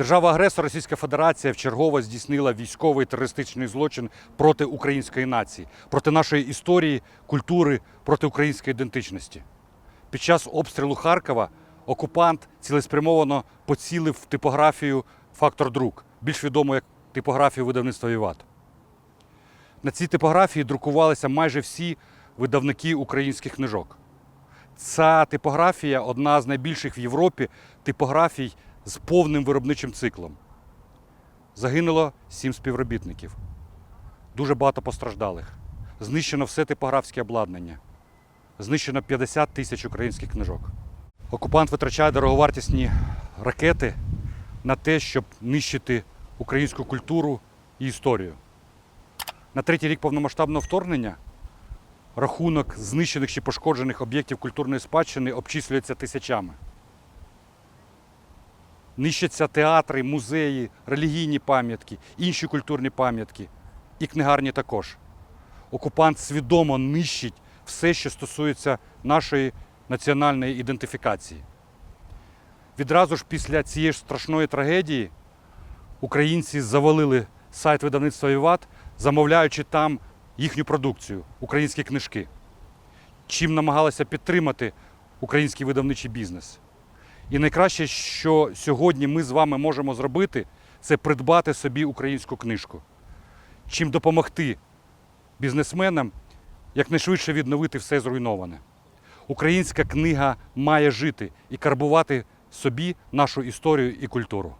Держава-агресор Російська Федерація вчергово здійснила військовий терористичний злочин проти української нації, проти нашої історії, культури, проти української ідентичності. Під час обстрілу Харкова окупант цілеспрямовано поцілив в типографію Фактор Друк, більш відому як типографію видавництва Віват. На цій типографії друкувалися майже всі видавники українських книжок. Ця типографія одна з найбільших в Європі типографій з повним виробничим циклом. Загинуло сім співробітників. Дуже багато постраждалих. Знищено все типографське обладнання. Знищено 50 тисяч українських книжок. Окупант витрачає дороговартісні ракети на те, щоб нищити українську культуру і історію. На третій рік повномасштабного вторгнення рахунок знищених чи пошкоджених об'єктів культурної спадщини обчислюється тисячами. Нищаться театри, музеї, релігійні пам'ятки, інші культурні пам'ятки і книгарні також. Окупант свідомо нищить все, що стосується нашої національної ідентифікації. Відразу ж після цієї ж страшної трагедії українці завалили сайт видавництва Віват, замовляючи там їхню продукцію, українські книжки, чим намагалися підтримати український видавничий бізнес. І найкраще, що сьогодні ми з вами можемо зробити, це придбати собі українську книжку. Чим допомогти бізнесменам якнайшвидше відновити все зруйноване. Українська книга має жити і карбувати собі нашу історію і культуру.